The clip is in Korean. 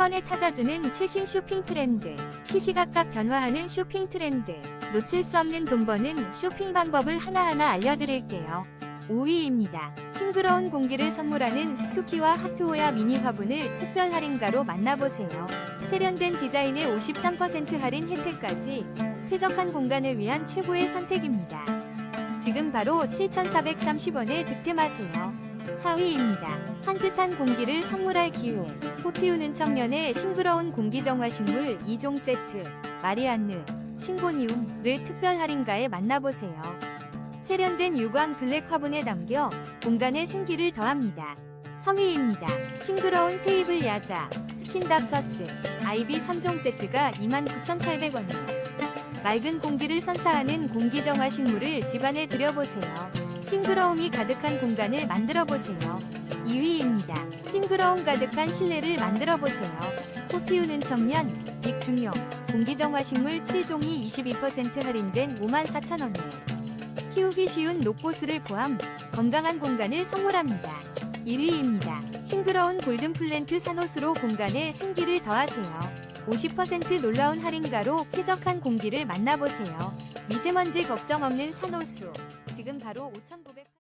번에 찾아주는 최신 쇼핑 트렌드, 시시각각 변화하는 쇼핑 트렌드, 놓칠 수 없는 돈 버는 쇼핑 방법을 하나하나 알려드릴게요. 5위입니다. 싱그러운 공기를 선물하는 스투키와 하트오야 미니 화분을 특별 할인가로 만나보세요. 세련된 디자인에 53% 할인 혜택까지 쾌적한 공간을 위한 최고의 선택입니다. 지금 바로 7,430원에 득템하세요. 4위입니다. 산뜻한 공기를 선물할 기회. 꽃 피우는 청년의 싱그러운 공기정화식물 2종 세트, 마리안느, 싱고니움을 특별 할인가에 만나보세요. 세련된 유광 블랙 화분에 담겨 공간에 생기를 더합니다. 3위입니다. 싱그러운 테이블 야자, 스킨답 서스, 아이비 3종 세트가 29,800원이에요. 맑은 공기를 선사하는 공기정화 식물을 집안에 들여보세요. 싱그러움이 가득한 공간을 만들어 보세요. 2위입니다. 싱그러움 가득한 실내를 만들어 보세요. 꽃 피우는 청년, 빅중용, 공기정화 식물 7종이 22% 할인된 54,000원이에요. 키우기 쉬운 녹보수를 포함 건강한 공간을 선물합니다. 1위입니다. 싱그러운 골든 플랜트 산호수로 공간에 생기를 더하세요. 50% 놀라운 할인가로 쾌적한 공기를 만나보세요. 미세먼지 걱정 없는 산호수. 지금 바로 5,900